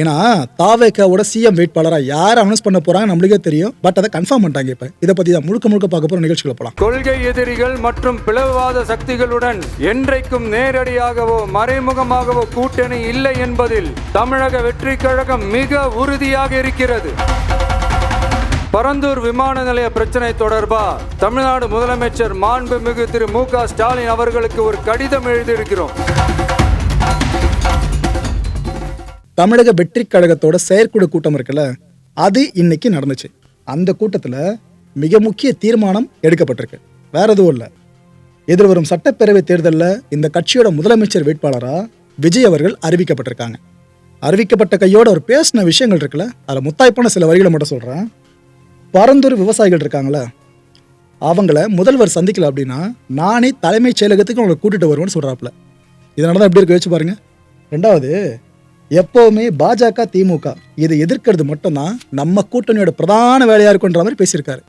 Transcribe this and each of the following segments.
ஏன்னா தாவேக்காவோட சிஎம் வேட்பாளராக யார் அனௌன்ஸ் பண்ண போறாங்க நம்மளுக்கே தெரியும். பட் அதை கன்ஃபார்ம் பண்ணிட்டாங்க இப்போ. இதை பத்தி தான் முழுக்க முழுக்க பார்க்க போற நிகழ்ச்சிகளை போலாம். கொள்கை எதிரிகள் மற்றும் பிளவுவாத சக்திகளுடன் என்றைக்கும் நேரடியாகவோ மறைமுகமாகவோ கூட்டணி இல்லை என்பதில் தமிழக வெற்றி கழகம் மிக உறுதியாக இருக்கிறது. பரந்தூர் விமான நிலைய பிரச்சனை தொடர்பா தமிழ்நாடு முதலமைச்சர் மாண்புமிகு திரு மு க ஸ்டாலின் அவர்களுக்கு ஒரு கடிதம் எழுதியிருக்கிறோம். தமிழக வெற்றி கழகத்தோட செயற்குழு கூட்டம் இருக்குல்ல அது இன்னைக்கு நடந்துச்சு. அந்த கூட்டத்தில் மிக முக்கிய தீர்மானம் எடுக்கப்பட்டிருக்கு. வேற எதுவும் இல்லை. எதிர்வரும் சட்டப்பேரவை தேர்தலில் இந்த கட்சியோட முதலமைச்சர் வேட்பாளராக விஜய் அவர்கள் அறிவிக்கப்பட்டிருக்காங்க. அறிவிக்கப்பட்ட கையோட ஒரு பேசின விஷயங்கள் இருக்குல்ல அதில் முத்தாய்ப்பான சில வரிகளை மட்டும் சொல்கிறேன் பரந்தூர் விவசாயிகள் இருக்காங்களே அவங்கள முதல்வர் சந்திக்கல அப்படின்னா நானே தலைமைச் செயலகத்துக்கு அவங்களை கூட்டிகிட்டு வருவேன்னு சொல்கிறாப்புல இதனால தான் எப்படி இருக்க வச்சு பாருங்க. ரெண்டாவது எப்பவுமே பாஜக திமுக. இதை எதிர்க்கிறது மட்டும்தான் நம்ம கூட்டணியோட பிரதான வேலையா இருக்குன்ற மாதிரி பேசியிருக்காரு.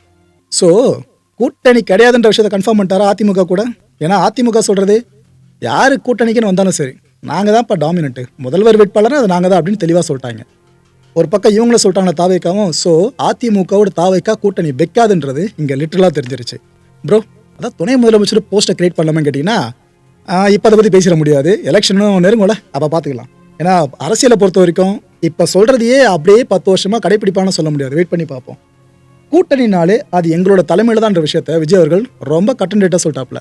ஸோ கூட்டணி கிடையாதுன்ற விஷயத்தை கன்ஃபார்ம் பண்ணிட்டாரா அதிமுக கூட? ஏன்னா அதிமுக சொல்றது யாரு கூட்டணிக்குன்னு வந்தாலும் சரி நாங்கள் தான் இப்போ டாமினண்ட்டு முதல்வர் வேட்பாளர் அது நாங்கள் தான் அப்படின்னு தெளிவாக சொல்லிட்டாங்க. ஒரு பக்கம் இவங்கள சொல்லிட்டாங்களா தாவைக்காவும் ஸோ அதிமுகவோட தாவைக்கா கூட்டணி வைக்காதுன்றது இங்கே லிட்டரலாக தெரிஞ்சிருச்சு. ப்ரோ அதான் துணை முதலமைச்சர் போஸ்ட்டை கிரியேட் பண்ணலாமே கேட்டிங்கன்னா இப்போ அதை பற்றி பேசிட முடியாது. எலெக்ஷனும் நெருங்கல அப்போ பார்த்துக்கலாம் ஏன்னா அரசியலை பொறுத்த வரைக்கும் இப்போ சொல்கிறதையே அப்படியே பத்து வருஷமாக கடைப்பிடிப்பான்னு சொல்ல முடியாது. வெயிட் பண்ணி பார்ப்போம். கூட்டணினாலே அது எங்களோட தலைமையில் தான்ன்ற விஷயத்த விஜய் அவர்கள் ரொம்ப கட்டண்டேட்டாக சொல்லிட்டாப்ல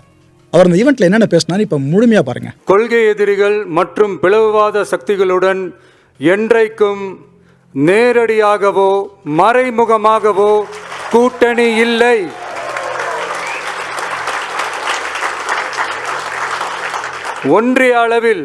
அவர் அந்த ஈவெண்ட்டில் என்னென்ன பேசினாரு இப்போ முழுமையாக பாருங்கள் கொள்கை எதிரிகள் மற்றும் பிளவுவாத சக்திகளுடன் என்றைக்கும் நேரடியாகவோ மறைமுகமாகவோ கூட்டணி இல்லை. ஒன்றிய அளவில்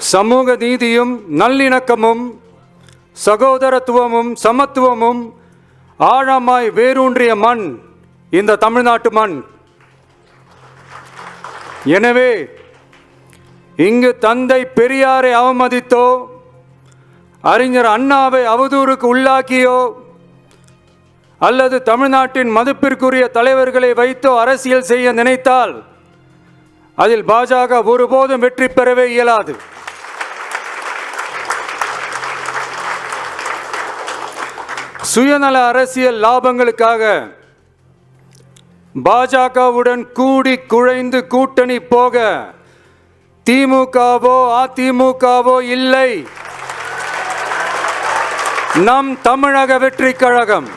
சமூக நீதியும் நல்லிணக்கமும் சகோதரத்துவமும் சமத்துவமும் ஆழமாய் வேரூன்றிய மண் இந்த தமிழ்நாட்டு மண். எனவே இங்கு தந்தை பெரியாரை அவமதித்தோ அறிஞர் அண்ணாவை அவதூறுக்கு உள்ளாக்கியோ அல்லது தமிழ்நாட்டின் மதிப்பிற்குரிய தலைவர்களை வைத்தோ அரசியல் செய்ய நினைத்தால் அதில் பாஜக ஒருபோதும் வெற்றி பெறவே இயலாது. சுயநல அரசியல் லாபங்களுக்காக பாஜகவுடன் கூடி குழைந்து கூட்டணி போக திமுகவோ அதிமுகவோ இல்லை. நம் தமிழக வெற்றி கழகம்.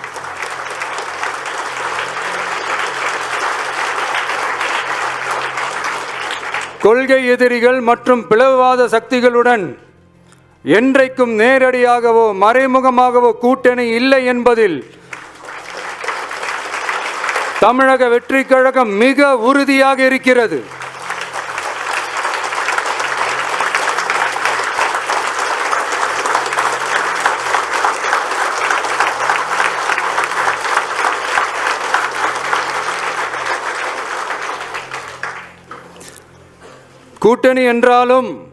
கொள்கை எதிரிகள் மற்றும் பிளவுவாத சக்திகளுடன் என்றைக்கும் நேரடியாகவோ மறைமுகமாகவோ கூட்டணி இல்லை என்பதில் தமிழக வெற்றி கழகம் மிக உறுதியாக இருக்கிறது. கூட்டணி என்றாலும்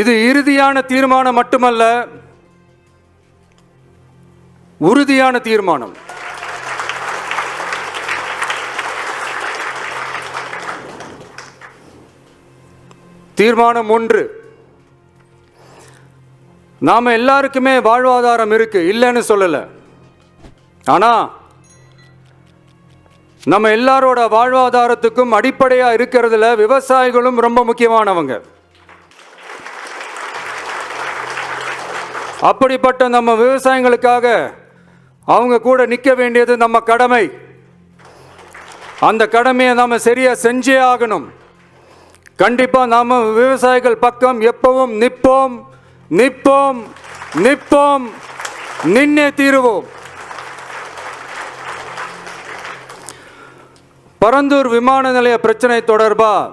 இது இறுதியான தீர்மானம் மட்டுமல்ல உறுதியான தீர்மானம். தீர்மானம் ஒன்று. நாம எல்லாருக்குமே வாழ்வாதாரம் இருக்கு இல்லைன்னு சொல்லல. ஆனா நம்ம எல்லாரோட வாழ்வாதாரத்துக்கும் அடிப்படையா இருக்கிறதுல விவசாயிகளும் ரொம்ப முக்கியமானவங்க. அப்படிப்பட்ட நம்ம விவசாயிகளுக்காக அவங்க கூட நிற்க வேண்டியது நம்ம கடமை. அந்த கடமையை நாம் சரியாக செஞ்சே ஆகணும். கண்டிப்பாக நாம் விவசாயிகள் பக்கம் எப்பவும் நிற்போம் நிற்போம் நிற்போம் நின்னே தீருவோம். பரந்தூர் விமான நிலைய பிரச்சனை தொடர்பாக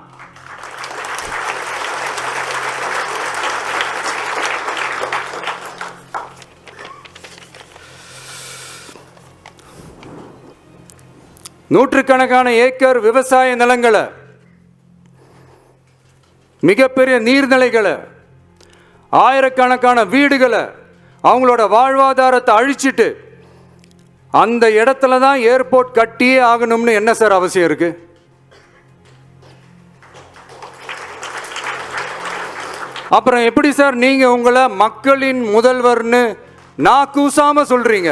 நூற்றுக்கணக்கான ஏக்கர் விவசாய நிலங்களை மிகப்பெரிய நீர்நிலைகளை ஆயிரக்கணக்கான வீடுகளை அவங்களோட வாழ்வாதாரத்தை அழிச்சிட்டு அந்த இடத்துல தான் ஏர்போர்ட் கட்டியே ஆகணும்னு என்ன சார் அவசியம் இருக்கு? அப்புறம் எப்படி சார் நீங்க உங்களை மக்களின் முதல்வர்னு நான் கூசாம சொல்றீங்க?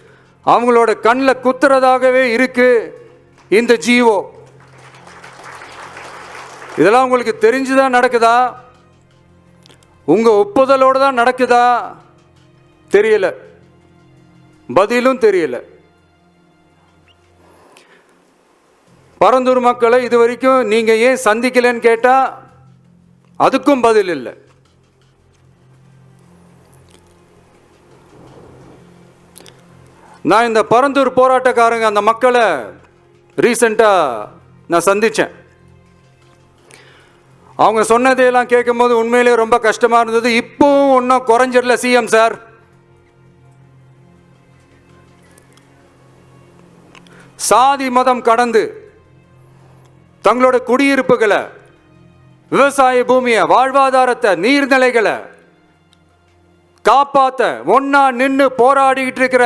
அவங்களோட கண்ணில் குத்துறதாகவே இருக்கு இந்த ஜீவோ. இதெல்லாம் உங்களுக்கு தெரிஞ்சுதான் நடக்குதா? உங்கள் ஒப்புதலோடு தான் நடக்குதா? தெரியல. பதிலும் தெரியல. பரந்தூர் மக்களை இது வரைக்கும் நீங்கள் ஏன் சந்திக்கலைன்னு கேட்டால் அதுக்கும் பதில் இல்லை. நான் இந்த பரந்தூர் போராட்டக்காரங்க அந்த மக்களை ரீசெண்டாக நான் சந்தித்தேன் அவங்க சொன்னதையெல்லாம் கேட்கும்போது உண்மையிலேயே ரொம்ப கஷ்டமாக இருந்தது. இப்போவும் ஒன்றும் குறைஞ்சிடல சிஎம் சார் சாதி மதம் கடந்து தங்களோட குடியிருப்புகளை விவசாய பூமியை வாழ்வாதாரத்தை நீர்நிலைகளை காப்பாற்ற ஒன்னா நின்று போராடிக்கிட்டு இருக்கிற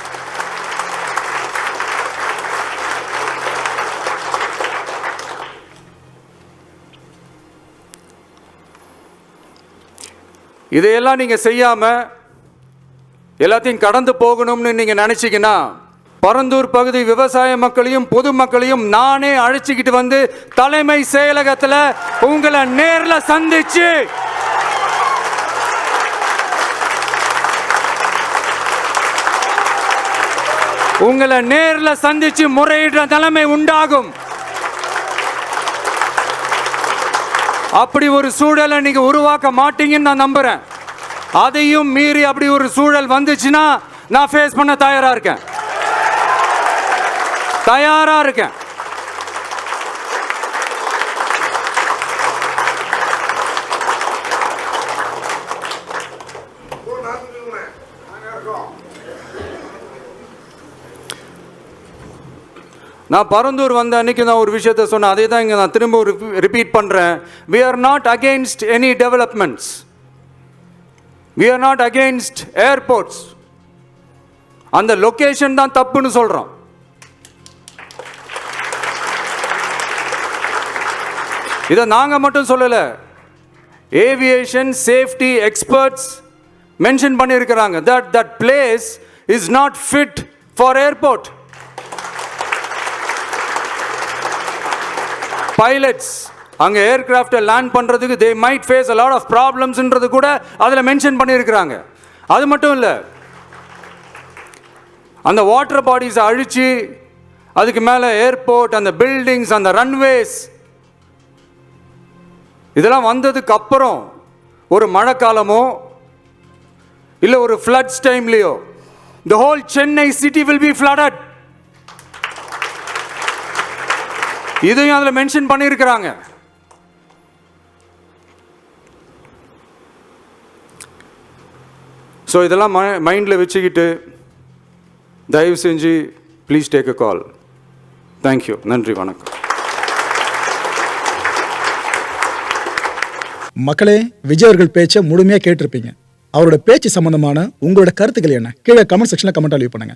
இதையெல்லாம் நீங்கள் செய்யாமல் எல்லாத்தையும் கடந்து போகணும்னு நீங்கள் நினச்சிங்கன்னா பரந்தூர் பகுதி விவசாய மக்களையும் பொதுமக்களையும் நானே அழைச்சிக்கிட்டு வந்து தலைமை செயலகத்தில் உங்களை நேரில் சந்திச்சு உங்களை நேரில் சந்திச்சு முறையிடுற தலைமை உண்டாகும். அப்படி ஒரு சூழலை நீங்க உருவாக்க மாட்டீங்கன்னு நான் நம்புறேன். அதையும் மீறி அப்படி ஒரு சூழல் வந்துச்சுன்னா நான் ஃபேஸ் பண்ண தயாரா இருக்கேன். தயாரா இருக்கேன். நான் பரந்தூர் வந்த அன்னைக்கு நான் ஒரு விஷயத்த சொன்னேன். அதே தான் இங்கே நான் திரும்ப ஒரு ரிப்பீட் பண்ணுறேன் we are not against any developments we are not against airports அந்த லொக்கேஷன் தான் தப்புன்னு சொல்கிறோம் இதை நாங்கள் மட்டும் சொல்லலை. ஏவியேஷன் சேஃப்டி எக்ஸ்பர்ட்ஸ் மென்ஷன் பண்ணியிருக்கிறாங்க. That that place is not fit for airport pilots அங்கே ஏர்கிராஃப்டை லேண்ட் பண்ணுறதுக்கு they might face a lot of ப்ராப்ளம்ஸ்ன்றது கூட அதில் மென்ஷன் பண்ணியிருக்கிறாங்க. அது மட்டும் இல்லை அந்த வாட்டர் பாடிஸை அழித்து அதுக்கு மேலே ஏர்போர்ட் அந்த பில்டிங்ஸ் அந்த ரன்வேஸ் இதெல்லாம் வந்ததுக்கு அப்புறம் ஒரு மழைக்காலமோ இல்லை ஒரு floods டைம்லேயோ the whole Chennai city will be flooded இதையும் அதில் மென்ஷன் பண்ணியிருக்கிறாங்க. ஸோ இதெல்லாம் மைண்டில் வச்சுக்கிட்டு தயவு செஞ்சு please take a call thank you நன்றி வணக்கம். மக்களே விஜய் அவர்கள் பேச்சை முழுமையாக கேட்டிருப்பீங்க. அவரோட பேச்சு சம்பந்தமான உங்களோட கருத்துக்கள் என்ன? கீழே கமெண்ட் செக்ஷனில் கமெண்ட் லீவ் பண்ணுங்க.